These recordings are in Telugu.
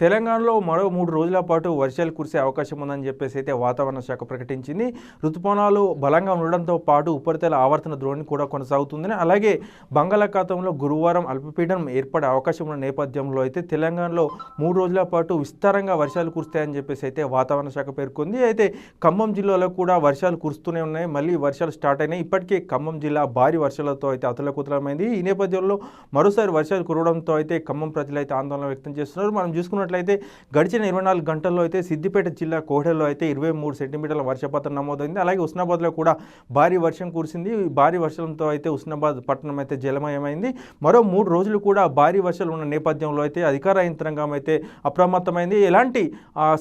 తెలంగాణలో మరో మూడు రోజుల పాటు వర్షాలు కురిసే అవకాశం ఉందని చెప్పేసి అయితే వాతావరణ శాఖ ప్రకటించింది. ఋతుపవనాలు బలంగా ఉండడంతో పాటు ఉపరితల ఆవర్తన ద్రోణి కూడా కొనసాగుతుందని అలాగే బంగాళాఖాతంలో గురువారం అల్పపీడనం ఏర్పడే అవకాశం ఉన్న నేపథ్యంలో అయితే తెలంగాణలో మూడు రోజుల పాటు విస్తారంగా వర్షాలు కురుస్తాయని చెప్పేసి అయితే వాతావరణ శాఖ పేర్కొంది. అయితే ఖమ్మం జిల్లాలో కూడా వర్షాలు కురుస్తూనే ఉన్నాయి. మళ్ళీ వర్షాలు స్టార్ట్ అయినాయి. ఇప్పటికే ఖమ్మం జిల్లా భారీ వర్షాలతో అయితే అతలకుతలమైంది. ఈ నేపథ్యంలో మరోసారి వర్షాలు కురవడంతో అయితే ఖమ్మం ప్రజలు అయితే ఆందోళన వ్యక్తం చేస్తున్నారు. మనం చూసుకున్నట్లయితే గడిచిన ఇరవై నాలుగు గంటల్లో అయితే సిద్దిపేట జిల్లా కోహెడలో అయితే ఇరవై మూడు సెంటీమీటర్ల వర్షపాతం నమోదైంది. అలాగే ఉస్నాబాద్లో కూడా భారీ వర్షం కురిసింది. భారీ వర్షంతో అయితే ఉస్నాబాద్ పట్టణం అయితే జలమయమైంది. మరో మూడు రోజులు కూడా భారీ వర్షాలు ఉన్న నేపథ్యంలో అయితే అధికార యంత్రాంగం అయితే అప్రమత్తమైంది. ఎలాంటి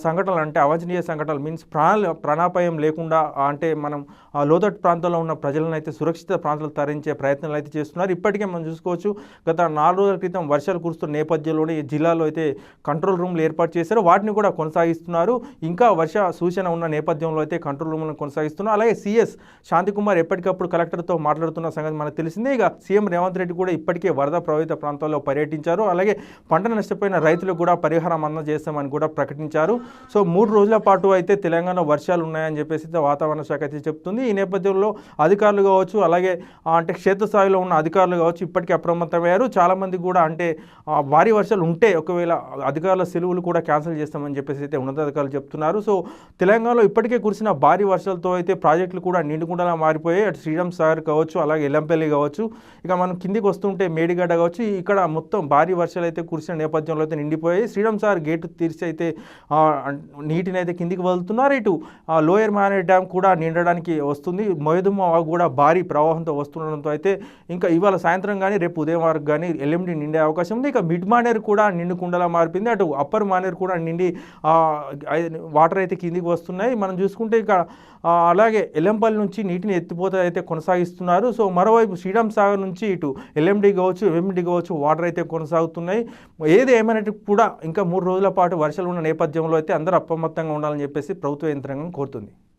సంఘటనలు అంటే అవాంఛనీయ సంఘటనలు మీన్స్ ప్రాణ ప్రాణాపాయం లేకుండా అంటే మనం ఆ లోతట్టు ప్రాంతంలో ఉన్న ప్రజలను అయితే సురక్షిత ప్రాంతాలు తరించే ప్రయత్నాలు అయితే చేస్తున్నారు. ఇప్పటికే మనం చూసుకోవచ్చు గత నాలుగు రోజుల క్రితం వర్షాలు కురుస్తున్న నేపథ్యంలోనే ఈ జిల్లాలో అయితే కంట్రోల్ రూమ్లు ఏర్పాటు చేశారు. వాటిని కూడా కొనసాగిస్తున్నారు. ఇంకా వర్ష సూచన ఉన్న నేపథ్యంలో అయితే కంట్రోల్ రూమ్లను కొనసాగిస్తున్నారు. అలాగే సీఎస్ శాంతికుమార్ ఎప్పటికప్పుడు కలెక్టర్తో మాట్లాడుతున్న సంగతి మనకు తెలిసిందే. ఇక సీఎం రేవంత్ రెడ్డి కూడా ఇప్పటికే వరద ప్రభావిత ప్రాంతాల్లో పర్యటించారు. అలాగే పంట నష్టపోయిన రైతులకు కూడా పరిహారం అందజేస్తామని కూడా ప్రకటించారు. సో మూడు రోజుల పాటు అయితే తెలంగాణ వర్షాలు ఉన్నాయని చెప్పేసి వాతావరణ శాఖ అయితే చెప్తుంది. ఈ నేపథ్యంలో అధికారులు కావచ్చు అలాగే అంటే క్షేత్రస్థాయిలో ఉన్న అధికారులు కావచ్చు ఇప్పటికే అప్రమత్తమయ్యారు. చాలామంది కూడా అంటే భారీ వర్షాలు ఉంటే ఒకవేళ అధికారుల సెలవులు కూడా క్యాన్సిల్ చేస్తామని చెప్పేసి అయితే ఉన్నతాధికారులు చెప్తున్నారు. సో తెలంగాణలో ఇప్పటికే కురిసిన భారీ వర్షాలతో అయితే ప్రాజెక్టులు కూడా నిండుకుండలా మారిపోయాయి. అటు శ్రీరామ్ సాగర్ కావచ్చు అలాగే ఎల్లంపల్లి కావచ్చు ఇక మనం కిందికి వస్తుంటే మేడిగడ్డ కావచ్చు ఇక్కడ మొత్తం భారీ వర్షాలు అయితే కురిసిన నేపథ్యంలో అయితే నిండిపోయాయి. శ్రీరామ్ సాగర్ గేటు తీర్చి అయితే నీటిని అయితే కిందికి వదులుతున్నారు. ఇటు లోయర్ మానే డ్యామ్ కూడా నిండడానికి వస్తుంది. మొయదుమ్మ కూడా భారీ ప్రవాహంతో వస్తుండడంతో అయితే ఇంకా ఇవాళ సాయంత్రం కానీ రేపు ఉదయం వరకు కానీ ఎల్ఎండి నిండే అవకాశం ఉంది. ఇక మిడ్ మానేర్ కూడా నిండుకుండలా మారిపోయింది. అటు అప్పర్ మానేరు కూడా నిండి వాటర్ అయితే కిందికి వస్తున్నాయి. మనం చూసుకుంటే ఇక అలాగే ఎల్లంపల్లి నుంచి నీటిని ఎత్తిపోత అయితే కొనసాగిస్తున్నారు. సో మరోవైపు శ్రీరామ్ సాగర్ నుంచి ఇటు ఎల్ఎండి కావచ్చు ఎంఎండి కావచ్చు వాటర్ అయితే కొనసాగుతున్నాయి. ఏది ఏమైనట్టు కూడా ఇంకా మూడు రోజుల పాటు వర్షాలు ఉన్న నేపథ్యంలో అయితే అందరూ అప్రమత్తంగా ఉండాలని చెప్పేసి ప్రభుత్వ యంత్రాంగం కోరుతుంది.